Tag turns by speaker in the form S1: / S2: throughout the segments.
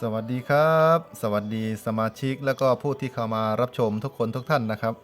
S1: สวัสดีครับ สวัสดีสมาชิก แล้วก็ผู้ที่เข้ามารับชมทุกคนทุกท่านนะครับ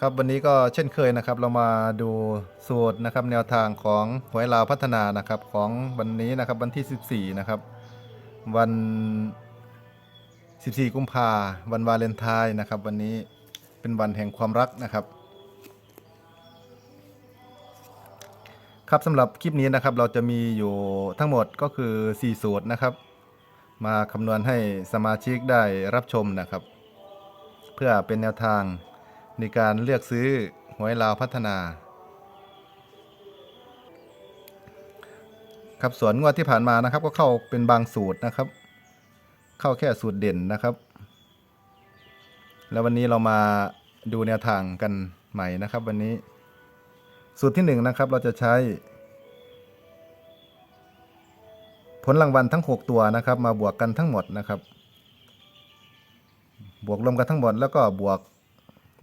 S1: ครับวันนี้ก็เช่นเคยนะครับ เรามาดูสูตรนะครับแนวทางของหวยลาวพัฒนานะครับของวันนี้นะครับวันที่ 14 นะครับ วัน 14 กุมภาวันวาเลนไทน์นะครับ วันนี้เป็นวันแห่งความรักนะครับ ครับสำหรับคลิปนี้นะครับเราจะมีอยู่ทั้งหมดก็คือ 4 สูตรนะครับ มาคำนวณให้สมาชิกได้รับชมนะครับ เพื่อเป็นแนวทางในการเลือกซื้อหวยลาวพัฒนา ครับส่วนงวดที่ผ่านมานะครับ ก็เข้าเป็นบางสูตรนะครับ เข้าแค่สูตรเด่นนะครับ แล้ววันนี้เรามาดูแนวทางกันใหม่นะครับ วันนี้สูตรที่หนึ่งนะครับเราจะใช้ ผลรางวัลทั้ง 6 ตัวนะครับ มาบวกกันทั้งหมดนะครับ บวกรวมกันทั้งหมดแล้วก็บวก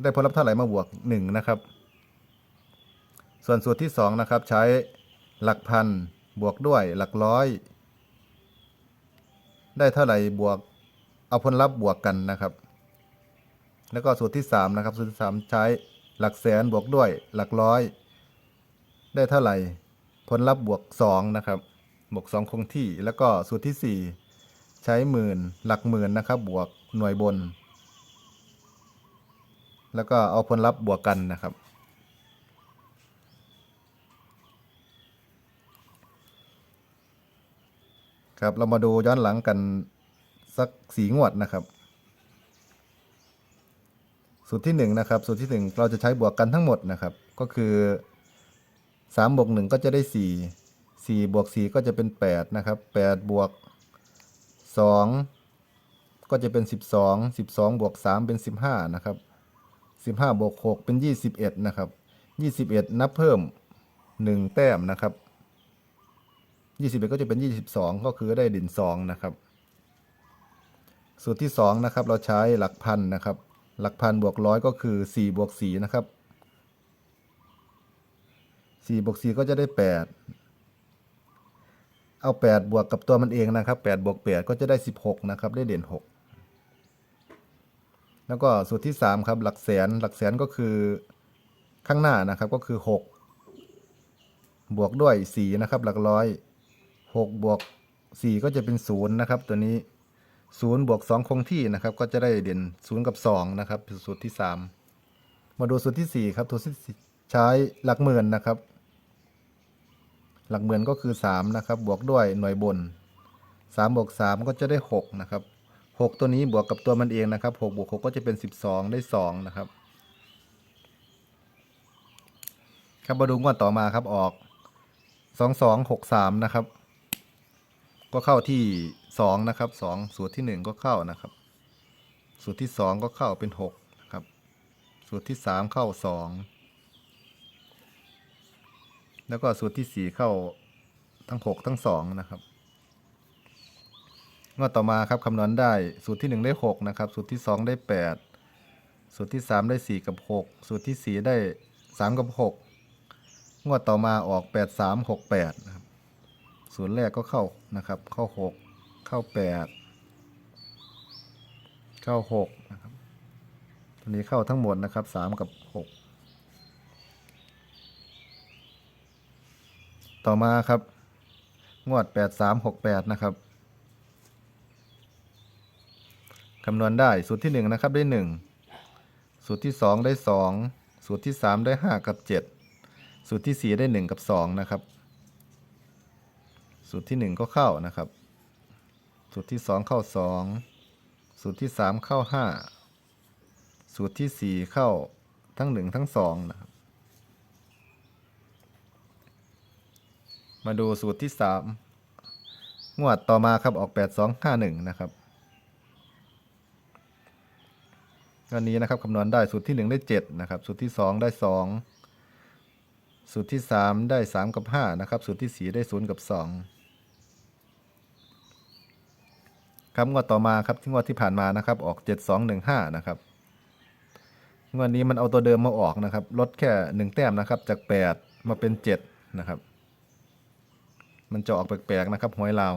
S1: ได้ผลลัพธ์เท่าไหร่มาบวก 1 นะครับ ส่วนสูตรที่ 2 นะครับ ใช้หลักพันบวกด้วยหลักร้อย ได้เท่าไหร่บวกเอาผลลัพธ์บวกกันนะครับ แล้วก็สูตรที่ 3 นะครับ สูตรที่3ใช้หลักแสนบวกด้วยหลักร้อย ได้เท่าไหร่ผลลัพธ์บวก 2 นะครับ บวก 2 คงที่ แล้วก็สูตรที่ 4 ใช้หมื่นหลักหมื่นนะครับ บวกหน่วยบน แล้วก็เอาผลลัพธ์บวกกันนะครับ ครับเรามาดูย้อนหลังกันสักสีงวดนะครับ สูตรที่หนึ่งนะครับสูตรที่หนึ่งเราจะใช้บวกกันทั้งหมดนะครับ ก็คือสามบวกหนึ่งก็จะได้สี่ สี่บวกสี่ก็จะเป็นแปดนะครับแปดบวกสองก็จะเป็นสิบสองสิบสองบวกสามเป็นสิบห้านะครับสิบห้าบวกหกเป็นยี่สิบเอ็ดนะครับยี่สิบเอ็ดนับเพิ่มหนึ่งแต้มนะครับยี่สิบเอ็ดก็จะเป็นยี่สิบสองก็คือได้ดินสองนะครับ สูตรที่สองนะครับ เราใช้หลักพันนะครับ หลักพันบวกร้อยก็คือสี่บวกสี่นะครับสี่บวกสี่ก็จะได้แปด เอาแปดบวกกับตัวมันเองนะครับแปดบวกแปดก็จะได้สิบหกนะครับ ได้เด่นหกแล้วก็สูตรที่สามครับ หลักแสนหลักแสนก็คือข้างหน้านะครับก็คือหกบวกด้วยสี่นะครับ หลักร้อยหกบวกสี่ก็จะเป็นศูนย์นะครับ ตัวนี้ศูนย์บวกสองคงที่นะครับ ก็จะได้เด่นศูนย์กับสองนะครับสูตรที่สามมาดูสูตรที่สี่ครับสูตรที่ใช้หลักหมื่นนะครับ หลักหมื่นก็คือสามนะครับ บวกด้วยหน่วยบนสามบวกสามก็จะได้หกนะครับหกตัวนี้บวกกับตัวมันเองนะครับหกบวกหกก็จะเป็นสิบสองได้สองนะครับ ครับมาดูงวดต่อมาครับออกสองสองหกสามนะครับ ก็เข้าที่สองนะครับสองสูตรที่หนึ่งก็เข้านะครับ สูตรที่สองก็เข้าเป็นหกนะครับ สูตรที่สามเข้าสอง แล้วก็สูตรที่สี่เข้าทั้งหกทั้งสองนะครับงวดต่อมาครับคำนวณได้สูตรที่หนึ่งได้หกนะครับ สูตรที่สองได้แปดสูตรที่สามได้สี่กับหกสูตรที่สี่ได้สามกับหกงวดต่อมาออกแปดสามหกแปดนะครับศูนย์แรกก็เข้านะครับ เข้าหกเข้าแปดเข้าหกนะครับตัวนี้เข้าทั้งหมดนะครับสามกับหก ต่อมาครับ งวดแปดสามหกแปดนะครับคำนวณได้สูตรที่หนึ่งนะครับได้หนึ่งสูตรที่สองได้สองสูตรที่สามได้ห้ากับเจ็ดสูตรที่สี่ได้หนึ่งกับสองนะครับ สูตรที่หนึ่งก็เข้านะครับ สูตรที่สองเข้าสองสูตรที่สามเข้าห้าสูตรที่สี่เข้าทั้งหนึ่งทั้งสองนะครับ มาดูสูตรที่สามงวดต่อมาครับออกแปดสองห้าหนึ่งนะครับอันนี้นะครับคำนวณได้สูตรที่หนึ่งได้เจ็ดนะครับสูตรที่สองได้สองสูตรที่สามได้สามกับห้านะครับสูตรที่สี่ได้ศูนย์กับสองครับงวดต่อมาครับที่งวดที่ผ่านมานะครับออกเจ็ดสองหนึ่งห้านะครับงวดนี้มันเอาตัวเดิมมาออกนะครับลดแค่หนึ่งแต้มนะครับจากแปดมาเป็นเจ็ดนะครับ มันจะออกแปลกๆนะครับหวยลาว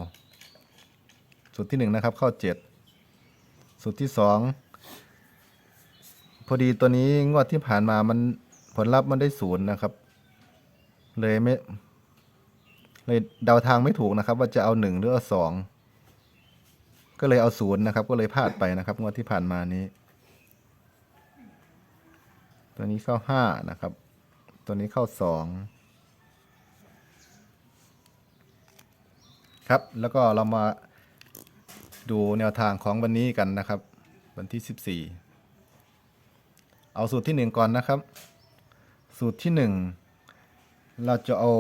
S1: สูตรที่หนึ่งนะครับเข้าเจ็ดสูตรที่สองพอดีตัวนี้งวดที่ผ่านมามันผลลัพธ์มันได้ศูนย์นะครับ เลยไม่เลยเดาทางไม่ถูกนะครับ ว่าจะเอาหนึ่งหรือเอาสองก็เลยเอาศูนย์นะครับ ก็เลยพลาดไปนะครับงวดที่ผ่านมานี้ ตัวนี้เข้าห้านะครับ ตัวนี้เข้าสอง ครับ แล้วก็เรามาดูแนวทางของวันนี้กันนะครับ วันที่สิบสี่เอาสูตรที่หนึ่งก่อนนะครับ สูตรที่หนึ่งเราจะเอา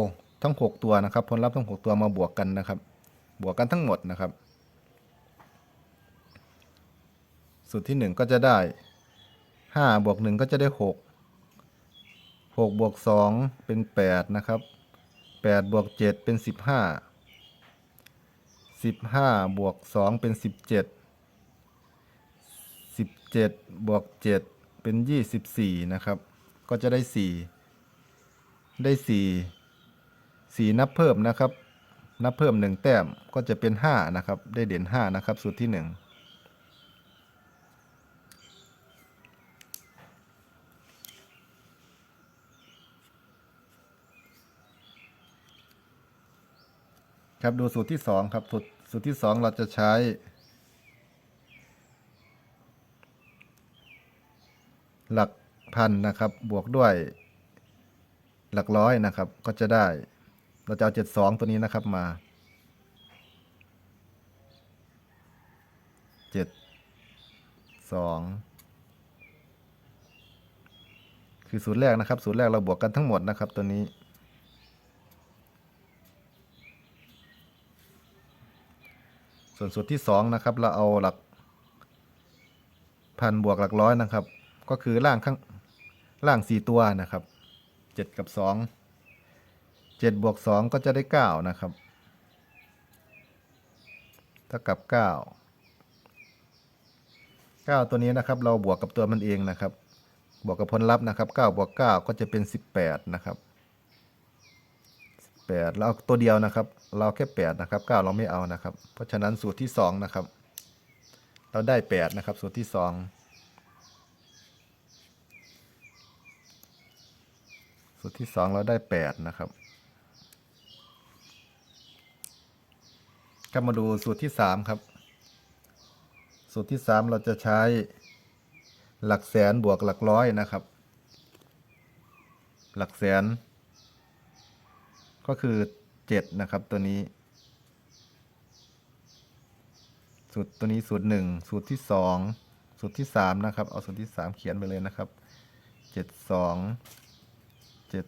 S1: ทั้งหกตัวนะครับ ผลลัพธ์ทั้งหกตัวมาบวกกันนะครับ บวกกันทั้งหมดนะครับ สูตรที่หนึ่งก็จะได้ห้าบวกหนึ่งก็จะได้หกหกบวกสองเป็นแปดนะครับแปดบวกเจ็ดเป็นสิบห้า สิบห้าบวกสองเป็นสิบเจ็ดสิบเจ็ดบวกเจ็ดเป็นยี่สิบสี่นะครับ ก็จะได้สี่ได้สี่สี่นับเพิ่มนะครับ นับเพิ่มหนึ่งแต้มก็จะเป็นห้านะครับ ได้เด่นห้านะครับ สูตรที่หนึ่ง ครับดูสูตรที่สองครับสูตรสูตรที่สองเราจะใช้หลักพันนะครับ บวกด้วยหลักร้อยนะครับ ก็จะได้ เราจะเอาเจ็ดสองตัวนี้นะครับมาเจ็ดสองคือสูตรแรกนะครับ สูตรแรกเราบวกกันทั้งหมดนะครับตัวนี้ ส่วนสูตรที่สองนะครับเราเอาหลักพันบวกหลักร้อยนะครับ ก็คือล่างข้างล่างสี่ตัวนะครับเจ็ดกับสองเจ็ดบวกสองก็จะได้เก้านะครับเท่ากับเก้าเก้าตัวนี้นะครับ เราบวกกับตัวมันเองนะครับ บวกกับผลลัพธ์นะครับเก้าบวกเก้าก็จะเป็นสิบแปดนะครับ แปดเราเอาตัวเดียวนะครับ เราแค่แปดนะครับเก้าเราไม่เอานะครับ เพราะฉะนั้นสูตรที่สองนะครับ เราได้แปดนะครับ สูตรที่สองสูตรที่สองเราได้แปดนะครับก็มาดูสูตรที่สามครับ สูตรที่สามเราจะใช้หลักแสนบวกหลักร้อยนะครับ หลักแสน ก็คือ 7 นะครับตัวนี้ สูตรตัวนี้สูตร 1 สูตรที่ 2 สูตรที่ 3 นะครับ เอาสูตรที่ 3 เขียนไปเลยนะครับ 7 2 7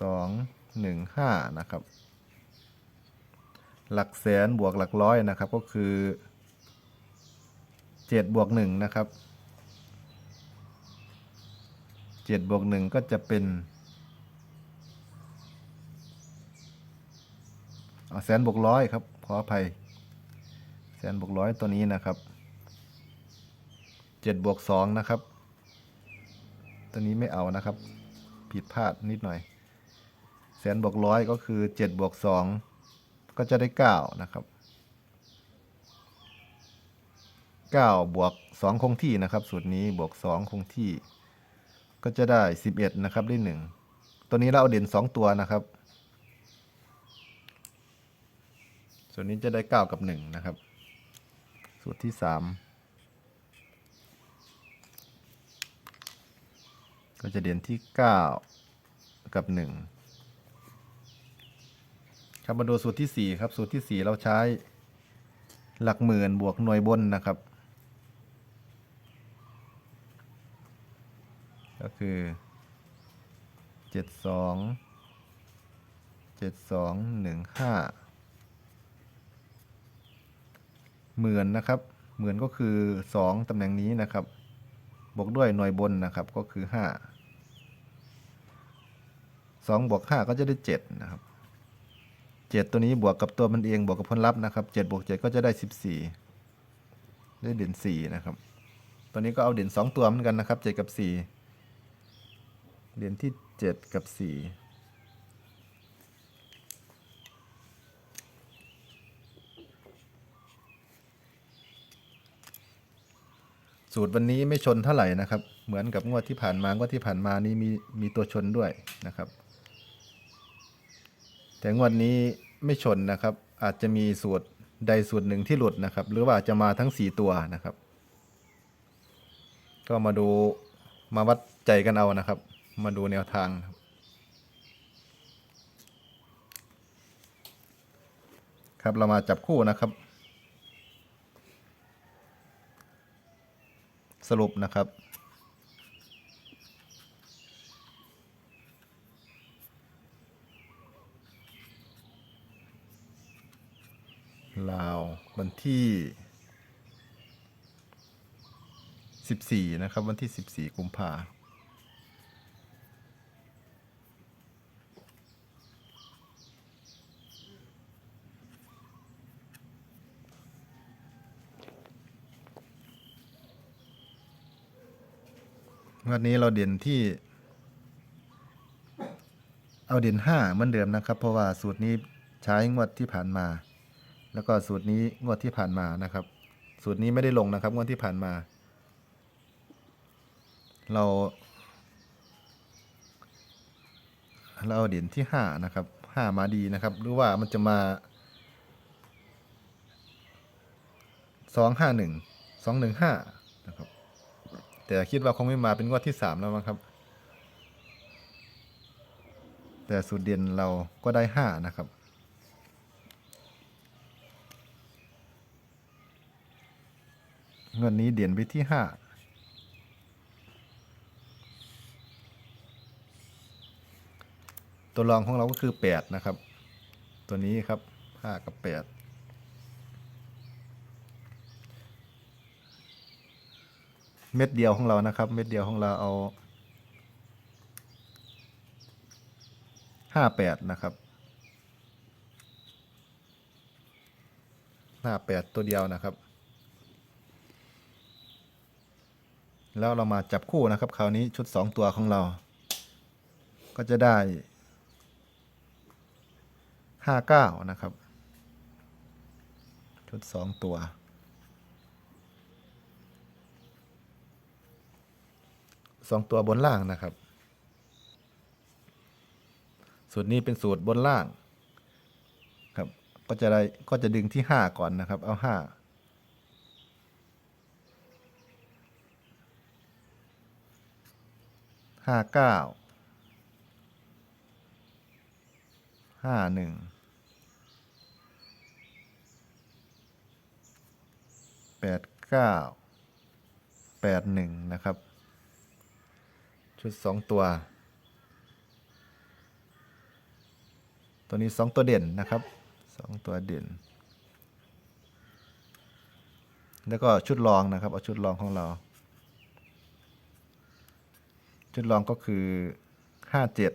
S1: 2 1 5 นะครับ หลักแสนบวกหลักร้อยนะครับก็คือ 7 บวก 1 นะครับ 7 บวก 1 ก็จะเป็น แสนบวกร้อยครับ ขออภัย แสนบวกร้อยตัวนี้นะครับเจ็ดบวกสองนะครับ ตัวนี้ไม่เอานะครับ ผิดพลาดนิดหน่อย แสนบวกร้อยก็คือเจ็ดบวกสองก็จะได้เก้านะครับเก้าบวกสองคงที่นะครับ สูตรนี้บวกสองคงที่ ก็จะได้สิบเอ็ดนะครับได้หนึ่งตัวนี้เราเอาเด่นสองตัวนะครับ ส่วนนี้จะได้ 9 กับ 1 นะครับ สูตรที่ 3 ก็จะเด่นที่ 9 กับ 1 ครับมาดูสูตรที่ 4 ครับ สูตรที่ 4 เราใช้หลักหมื่นบวกหน่วยบนนะครับ ก็คือ 72 7215 เหมื่นนะครับ เหมื่นก็คือสองตำแหน่งนี้นะครับ บวกด้วยหน่วยบนนะครับก็คือห้าสองบวกห้าก็จะได้เจ็ดนะครับเจ็ดตัวนี้บวกกับตัวมันเองบวกกับผลลัพธ์นะครับเจ็ดบวกเจ็ดก็จะได้สิบสี่ได้เด่นสี่นะครับ ตัวนี้ก็เอาเด่นสองตัวเหมือนกันนะครับเจ็ดกับสี่เด่นที่เจ็ดกับสี่ สูตรวันนี้ไม่ชนเท่าไหร่นะครับ เหมือนกับงวดที่ผ่านมางวดที่ผ่านมานี้มีมีตัวชนด้วยนะครับ แต่งวดนี้ไม่ชนนะครับ อาจจะมีสูตรใดสูตรหนึ่งที่หลุดนะครับ หรือว่าจะมาทั้ง 4 ตัวนะครับ ก็มาดูมาวัดใจกันเอานะครับ มาดูแนวทางครับครับเรามาจับคู่นะครับ สรุปนะครับ ลาววันที่ 14 นะครับ วันที่ 14 กุมภา วันนี้เราเด่นที่ เอาเด่นห้าเหมือนเดิมนะครับ เพราะว่าสูตรนี้ใช้งวดที่ผ่านมา แล้วก็สูตรนี้งวดที่ผ่านมานะครับ สูตรนี้ไม่ได้ลงนะครับ งวดที่ผ่านมา เรา เราเอาเด่นที่ห้านะครับห้ามาดีนะครับ หรือว่ามันจะมาสองห้าหนึ่งสองหนึ่งห้านะครับ แต่คิดว่าคงไม่มาเป็นงวดที่สามแล้วมั้งครับ แต่สูตรเด่นเราก็ได้ห้านะครับเงินนี้เด่นไปที่ห้าตัวรองของเราก็คือแปดนะครับ ตัวนี้ครับห้ากับแปด เม็ดเดียวของเรานะครับ เม็ดเดียวของเราเอาห้าแปดนะครับห้าแปดตัวเดียวนะครับ แล้วเรามาจับคู่นะครับ คราวนี้ชุดสองตัวของเรา ก็จะได้ห้าเก้านะครับ ชุดสองตัว สองตัวบนล่างนะครับ สูตรนี้เป็นสูตรบนล่าง ครับ ก็จะได้ก็จะดึงที่ห้าก่อนนะครับ เอาห้าห้าเก้าห้าหนึ่งแปดเก้าแปดหนึ่งนะครับ ชุดสองตัว ตัวนี้สองตัวเด่นนะครับสองตัวเด่น แล้วก็ชุดรองนะครับ เอาชุดรองของเรา ชุดรองก็คือห้าเจ็ด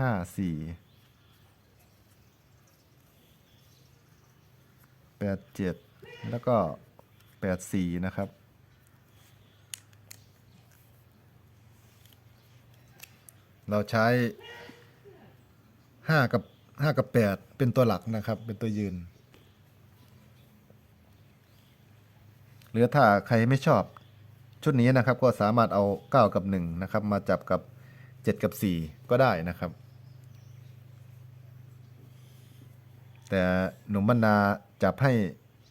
S1: ห้าสี่แปดเจ็ดแล้วก็แปดสี่นะครับ เราใช้ห้ากับห้ากับแปดเป็นตัวหลักนะครับ เป็นตัวยืน หรือถ้าใครไม่ชอบชุดนี้นะครับ ก็สามารถเอา 9 กับ 1 นะครับ มาจับกับ 7 กับ 4 ก็ได้นะครับ แต่หนุ่มบรรณาจับให้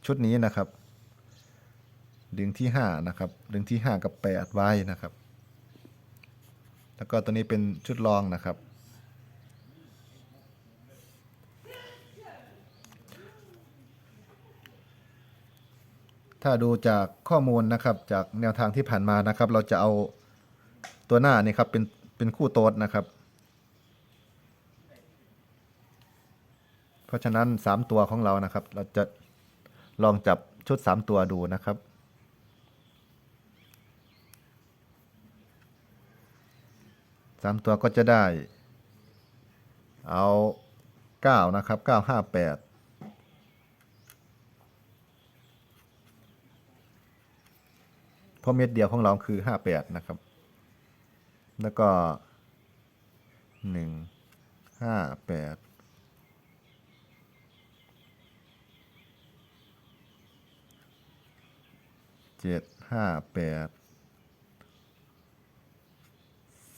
S1: ชุดนี้นะครับ ดึงที่ 5 นะครับ ดึงที่ 5 กับ 8 ไว้นะครับ แล้วก็ตัวนี้เป็นชุดรองนะครับ ถ้าดูจากข้อมูลนะครับจากแนวทางที่ผ่านมานะครับ เราจะเอาตัวหน้านี่ครับเป็นเป็นคู่โต๊ดนะครับ เพราะฉะนั้น 3 ตัวของเรานะครับ เราจะลองจับชุด 3 ตัวดูนะครับ สามตัวก็จะได้ เอา9นะครับ958เพราะเม็ดเดียวของเราคือ58นะครับ แล้วก็1 5 8เจ็ดห้าแปด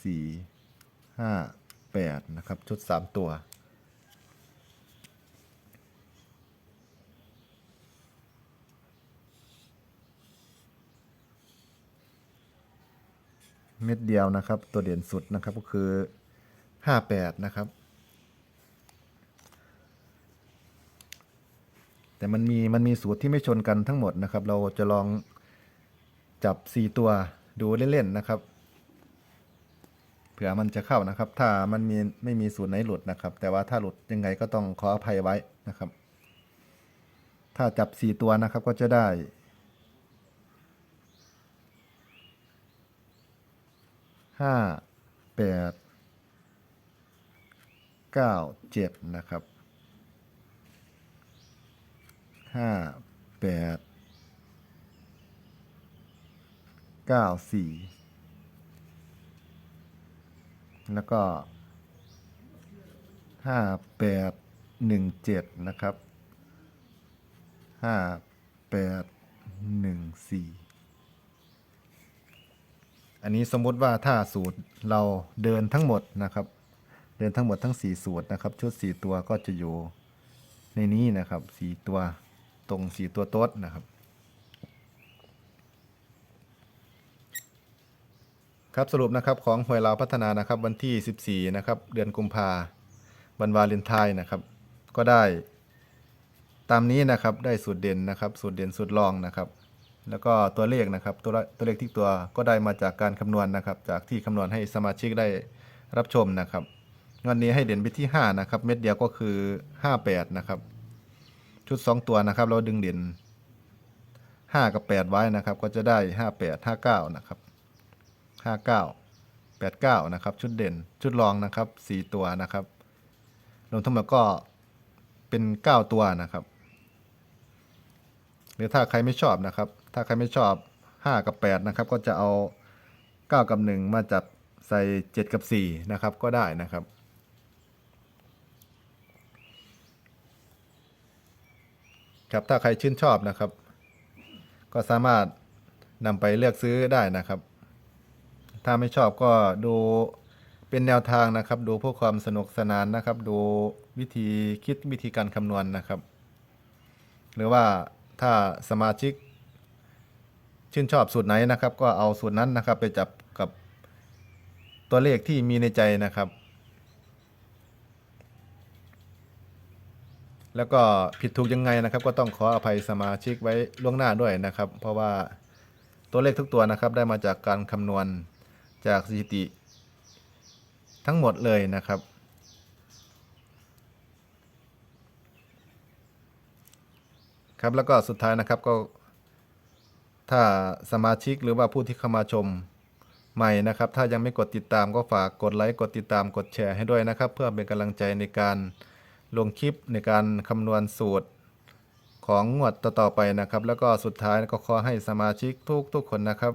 S1: สี่ ห้าแปดนะครับ ชุดสามตัว เม็ดเดียวนะครับ ตัวเด่นสุดนะครับก็คือห้าแปดนะครับ แต่มันมีมันมีสูตรที่ไม่ชนกันทั้งหมดนะครับ เราจะลองจับ4ตัวดูเล่นๆนะครับ ผื่อมันจะเข้านะครับ ถ้ามันมีไม่มีสูตรไหนหลุดนะครับ แต่ว่าถ้าหลุดยังไงก็ต้องขออภัยไว้นะครับ ถ้าจับ 4 ตัวนะครับก็จะได้ห้าแปดเก้าเจ็ดนะครับห้าแปดเก้าสี่ แล้วก็ห้าแปดหนึ่งเจ็ดนะครับห้าแปดหนึ่งสี่อันนี้สมมติว่าถ้าสูตรเราเดินทั้งหมดนะครับ เดินทั้งหมดทั้ง 4 สูตรนะครับ ชุด 4 ตัวก็จะอยู่ในนี้นะครับ 4 ตัวตรง 4 ตัวโต๊ดนะครับ ครับสรุปนะครับของหวยลาวพัฒนานะครับวันที่ 14 นะครับ เดือนกุมภาวันวาเลนไทน์นะครับ ก็ได้ ตามนี้นะครับได้สูตรเด่นนะครับ สูตรเด่นสูตรรองนะครับ แล้วก็ตัวเลขนะครับ ตัวตัวเลขที่ตัวก็ได้มาจากการคำนวณนะครับ จากที่คำนวณให้สมาชิกได้รับชมนะครับงวดนี้ให้เด่นไปที่ 5 นะครับ เม็ดเดียวก็คือ 58 นะครับ ชุด 2 ตัวนะครับ เราดึงเด่น 5 กับ 8 ไว้นะครับ ก็จะได้ 58 59 นะครับ 59 89 นะครับ ชุดเด่นชุดรองนะครับ 4 ตัวนะครับรวมทั้งหมดก็เป็น 9 ตัวนะครับ หรือถ้าใครไม่ชอบนะครับ ถ้าใครไม่ชอบ 5 กับ 8 นะครับ ก็จะเอา 9 กับ 1 มาจับใส่ 7 กับ 4 นะครับก็ได้นะครับครับถ้าใครชื่นชอบนะครับ ก็สามารถนำไปเลือกซื้อได้นะครับ ถ้าไม่ชอบก็ดูเป็นแนวทางนะครับ ดูเพื่อความสนุกสนานนะครับ ดูวิธีคิดวิธีการคำนวณนะครับ หรือว่าถ้าสมาชิก ชื่นชอบสูตรไหนนะครับ ก็เอาสูตรนั้นนะครับ ไปจับกับตัวเลขที่มีในใจนะครับ แล้วก็ผิดถูกยังไงนะครับ ก็ต้องขออภัยสมาชิกไว้ล่วงหน้าด้วยนะครับ เพราะว่าตัวเลขทุกตัวนะครับ ได้มาจากการคำนวณ จากสถิติ ทั้งหมดเลยนะครับ ครับแล้วก็สุดท้ายนะครับก็ ถ้าสมาชิกหรือว่าผู้ที่เข้ามาชมใหม่นะครับ ถ้ายังไม่กดติดตามก็ฝากกดไลค์กดติดตามกดแชร์ให้ด้วยนะครับ เพื่อเป็นกำลังใจในการลงคลิปในการคำนวณสูตรของงวดต่อๆไปนะครับ แล้วก็สุดท้ายก็ขอให้สมาชิกทุกทุกๆคนนะครับ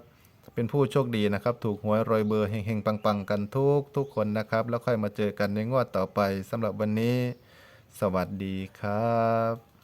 S1: เป็นผู้โชคดีนะครับ ถูกหวยรอยเบอร์เฮงๆ ปังๆ กันทุกทุกคนนะครับ แล้วค่อยมาเจอกันในงวดต่อไปสำหรับวันนี้ สวัสดีครับ